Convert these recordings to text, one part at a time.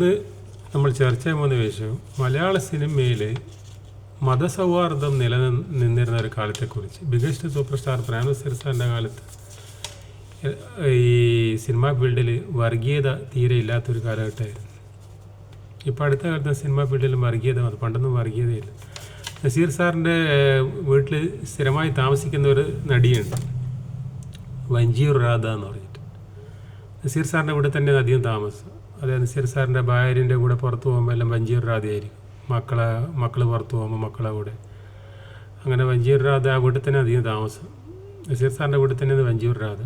ഇന്ന് നമ്മൾ ചർച്ച ചെയ്യാൻ പോകുന്ന വിഷയം മലയാള സിനിമയിൽ മതസൗഹാർദ്ദം നിലനിന്നിരുന്ന ഒരു കാലത്തെക്കുറിച്ച്. ബിഗസ്റ്റ് സൂപ്പർ സ്റ്റാർ പ്രേമനസീർ സാറിന്റെ കാലത്ത് ഈ സിനിമാ ഫീൽഡിൽ വർഗീയത തീരെ ഇല്ലാത്തൊരു കാലഘട്ടമായിരുന്നു. ഇപ്പോൾ അടുത്ത കാലത്ത് സിനിമാ ഫീൽഡിൽ വർഗീയത വന്നു പണ്ടൊന്നും വർഗീയതയില്ല. നസീർ സാറിന്റെ വീട്ടിൽ സ്ഥിരമായി താമസിക്കുന്ന ഒരു നടിയുണ്ട്. വഞ്ചിയൂർ രാധ എന്ന് പറഞ്ഞിട്ട്. നസീർ സാറിന്റെ കൂടെ തന്നെ അധികം താമസം. അതായത് നസീർ സാറിന്റെ ഭാര്യന്റെ കൂടെ പുറത്ത് പോകുമ്പോൾ എല്ലാം വഞ്ചീർ രാധയായിരിക്കും മക്കളെ മക്കൾ പുറത്ത് പോകുമ്പോൾ മക്കളെ കൂടെ. അങ്ങനെ വഞ്ചീർ രാധ വീട്ടിൽ തന്നെ അധികം താമസം. നസീർ സാറിന്റെ വീട്ടിൽ തന്നെ വഞ്ചീർ രാധ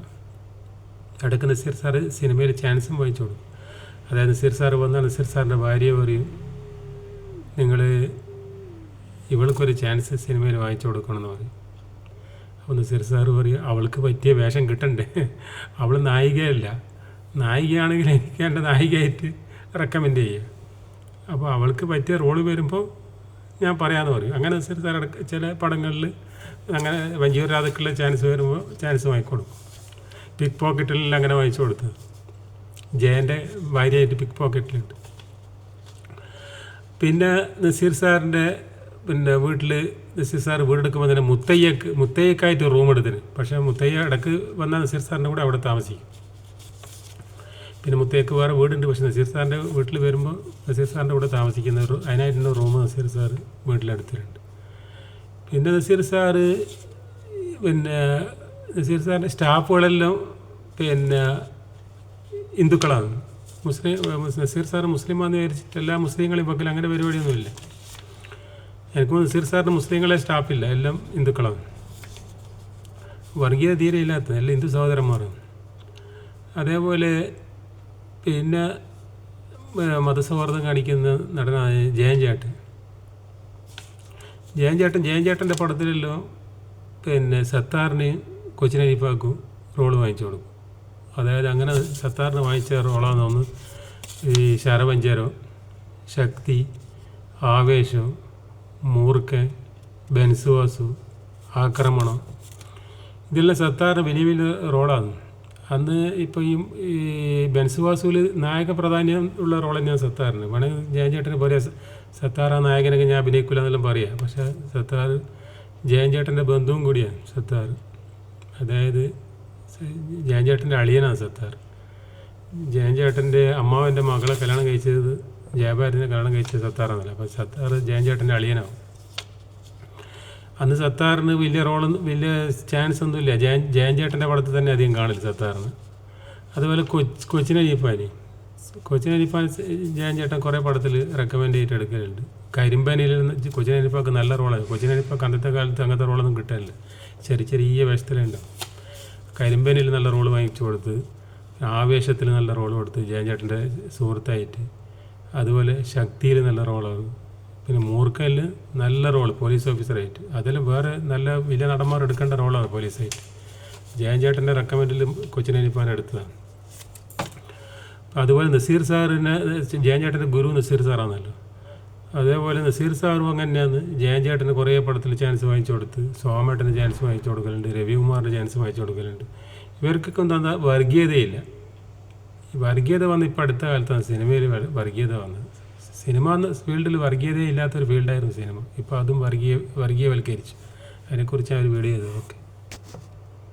ഇടയ്ക്ക് നസീർ സാറ് സിനിമയിൽ ചാൻസും വാങ്ങിച്ചു കൊടുക്കും. അതായത് നസീർ സാറ് വന്നാൽ നസീർ സാറിന്റെ ഭാര്യ പറയും നിങ്ങൾ ഇവൾക്കൊരു ചാൻസ് സിനിമയിൽ വാങ്ങിച്ചു കൊടുക്കണമെന്ന് പറയും. അപ്പോൾ നസീർ സാറ് പറയും അവൾക്ക് പറ്റിയ വേഷം കിട്ടണ്ടേ? അവൾ നായികയല്ല. നായികയാണെങ്കിൽ എനിക്ക് എന്റെ നായികയായിട്ട് റെക്കമെൻഡ് ചെയ്യുക. അപ്പോൾ അവൾക്ക് പറ്റിയ റോൾ വരുമ്പോൾ ഞാൻ പറയാമെന്ന് പറയും. അങ്ങനെ അനുസരിച്ച് ചില പടങ്ങളിൽ അങ്ങനെ വഞ്ചിയൂർ രാധക്കുള്ള ചാൻസ് വരുമ്പോൾ ചാൻസ് വാങ്ങിക്കൊടുക്കും പിക്ക് പോക്കറ്റിൽ അങ്ങനെ വാങ്ങിച്ചു കൊടുത്തത്. ജയന്റെ ഭാര്യയായിട്ട് പിക്ക് പോക്കറ്റിലുണ്ട് പിന്നെ നസീർ സാറിന്റെ പിന്നെ വീട്ടിൽ നസീർ സാർ വീടെടുക്കുമ്പോൾ തന്നെ മുത്തയ്യക്ക് മുത്തയ്യക്കായിട്ട് റൂം എടുത്തിന്. പക്ഷേ മുത്തയ്യ ഇടയ്ക്ക് വന്ന നസീർ സാറിന്റെ കൂടെ അവിടെ താമസിക്കും. പിന്നെ മുത്തേക്ക് വേറെ വീടുണ്ട്. പക്ഷേ നസീർ സാറിന്റെ വീട്ടിൽ വരുമ്പോൾ നസീർ സാറിന്റെ കൂടെ താമസിക്കുന്ന അതിനായിട്ടുള്ള റൂം നസീർ സാർ വീട്ടിലെടുത്തിട്ടുണ്ട്. പിന്നെ നസീർ സാറ് പിന്നെ നസീർ സാറിന്റെ സ്റ്റാഫുകളെല്ലാം പിന്നെ ഹിന്ദുക്കളാണ്. മുസ്ലിം നസീർ സാർ മുസ്ലിമാന്ന് വിചാരിച്ചിട്ട് എല്ലാ മുസ്ലിങ്ങളെയും പക്കൽ അങ്ങനെ പരിപാടിയൊന്നുമില്ല. എനിക്ക് നസീർ സാറിന് മുസ്ലിങ്ങളെ സ്റ്റാഫില്ല. എല്ലാം ഹിന്ദുക്കളാണ്. വർഗീയ തീരെ ഇല്ലാത്ത എല്ലാം ഹിന്ദു സഹോദരന്മാരാണ്. അതേപോലെ പിന്നെ മതസൗഹാർദ്ദം കാണിക്കുന്ന നടനായ ജയൻ ചേട്ടൻ ജയൻ ജയൻ പടത്തിലല്ലോ പിന്നെ സത്താറിന് കൊച്ചിനെ അരിപ്പാക്കും റോൾ വാങ്ങിച്ചു കൊടുക്കും. അതായത് അങ്ങനെ സത്താറിന് വാങ്ങിച്ച റോളാന്ന് തോന്നുന്നു. ഈ ശരപഞ്ചരോ ശക്തി ആവേശം മൂർക്കൻ ബെൻസുവാസു ആക്രമണം. ഇതെല്ലാം സത്താറിന് വലിയ വലിയ റോളാണ് അന്ന് ഇപ്പോൾ ഈ ഈ ബെൻസുവാസുവിൽ നായക പ്രാധാന്യം ഉള്ള റോൾ ഞാൻ സത്താറിന്. വേണമെങ്കിൽ ജയൻ ചേട്ടന് പോലെ സത്താർ ആ നായകനൊക്കെ ഞാൻ അഭിനയിക്കില്ല എന്നെല്ലാം പറയാം. പക്ഷേ സത്താർ ജയൻ ചേട്ടന്റെ ബന്ധുവും കൂടിയാണ് സത്താർ. അതായത് ജയൻ ചേട്ടന്റെ അളിയനാണ് സത്താർ. ജയൻ ചേട്ടന്റെ അമ്മാവന്റെ മകളെ കല്യാണം കഴിച്ചത് ജയഭാരതിനെ കല്യാണം കഴിച്ചത് സത്താറാണല്ലോ. അപ്പോൾ സത്താർ ജയൻ ചേട്ടന്റെ അളിയനാവും. അന്ന് സത്താറിന് വലിയ റോളൊന്നും വലിയ ചാൻസ് ഒന്നുമില്ല ജയൻ ജയൻ ചേട്ടന്റെ പടത്തിൽ തന്നെ അധികം കാണില്ല സത്താറിന്. അതുപോലെ കൊച്ച് കൊച്ചിൻ അരിപ്പാനി. കൊച്ചിൻ അരിപ്പാൻ ജയൻ ചേട്ടൻ കുറേ പടത്തിൽ റെക്കമെൻഡ് ചെയ്തിട്ട് എടുക്കലുണ്ട്. കരിമ്പനിൽ നിന്ന് കൊച്ചിൻ അരീഫാക്ക് നല്ല റോളാണ് കൊച്ചിൻ അരീഫാക്ക് അന്നത്തെ കാലത്ത് അങ്ങനത്തെ റോളൊന്നും കിട്ടാനില്ല ചെറിയ ചെറിയ വേഷത്തിലുണ്ടാവും കരിമ്പനിൽ നല്ല റോൾ വാങ്ങിച്ചു കൊടുത്ത് ആവേശത്തിൽ നല്ല റോൾ കൊടുത്ത് ജയൻ ചേട്ടന്റെ സുഹൃത്തായിട്ട്. അതുപോലെ ശക്തിയിൽ നല്ല റോളാണ് പിന്നെ മൂർക്കയിൽ നല്ല റോൾ പോലീസ് ഓഫീസറായിട്ട്. അതിൽ വേറെ നല്ല വലിയ നടന്മാർ എടുക്കേണ്ട റോളാണ് പോലീസായിട്ട്. ജയൻ ചേട്ടന്റെ റെക്കമെൻഡിലും കൊച്ചിനനിപ്പാൻ എടുത്തതാണ്. അതുപോലെ നസീർ സാറിനെ ജയൻ ചേട്ടന്റെ ഗുരു നസീർ സാറാണല്ലോ. അതേപോലെ നസീർ സാറും അങ്ങനെയാണ്. ജയൻ ചേട്ടന് കുറേ പടത്തിൽ ചാൻസ് വാങ്ങിച്ചു കൊടുത്ത് സോമേട്ടന് ചാൻസ് വാങ്ങിച്ചു കൊടുക്കലുണ്ട് രവികുമാറിന് ചാൻസ് വാങ്ങിച്ചു കൊടുക്കലുണ്ട്. ഇവർക്കൊക്കെ എന്താ വർഗീയതയില്ല. വർഗീയത വന്ന് ഇപ്പോൾ അടുത്ത കാലത്താണ് സിനിമയിൽ വർഗീയത വന്നത്. സിനിമ എന്ന ഫീൽഡിൽ വർഗീയതയില്ലാത്തൊരു ഫീൽഡായിരുന്നു സിനിമ. ഇപ്പോൾ അതും വർഗീയ വർഗീയവൽക്കരിച്ചു. അതിനെക്കുറിച്ച് ആ ഒരു വീഡിയോ ചെയ്തത് ഓക്കെ.